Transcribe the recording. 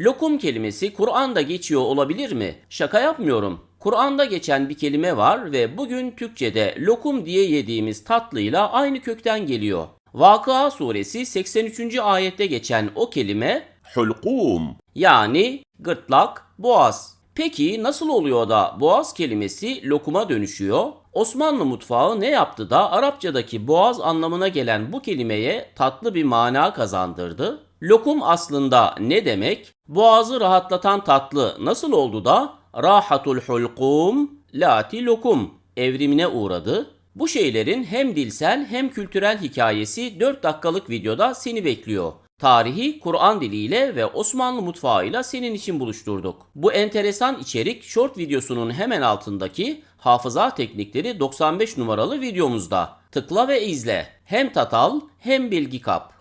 Lokum kelimesi Kur'an'da geçiyor olabilir mi? Şaka yapmıyorum. Kur'an'da geçen bir kelime var ve bugün Türkçe'de lokum diye yediğimiz tatlıyla aynı kökten geliyor. Vakıa suresi 83. ayette geçen o kelime hulkum yani gırtlak, boğaz. Peki nasıl oluyor da boğaz kelimesi lokuma dönüşüyor? Osmanlı mutfağı ne yaptı da Arapçadaki boğaz anlamına gelen bu kelimeye tatlı bir mana kazandırdı? Lokum aslında ne demek? Boğazı rahatlatan tatlı nasıl oldu da rahatul hulkum lati lokum evrimine uğradı? Bu şeylerin hem dilsel hem kültürel hikayesi 4 dakikalık videoda seni bekliyor. Tarihi Kur'an diliyle ve Osmanlı mutfağıyla senin için buluşturduk. Bu enteresan içerik short videosunun hemen altındaki hafıza teknikleri 95 numaralı videomuzda. Tıkla ve izle. Hem tat al hem bilgi kap.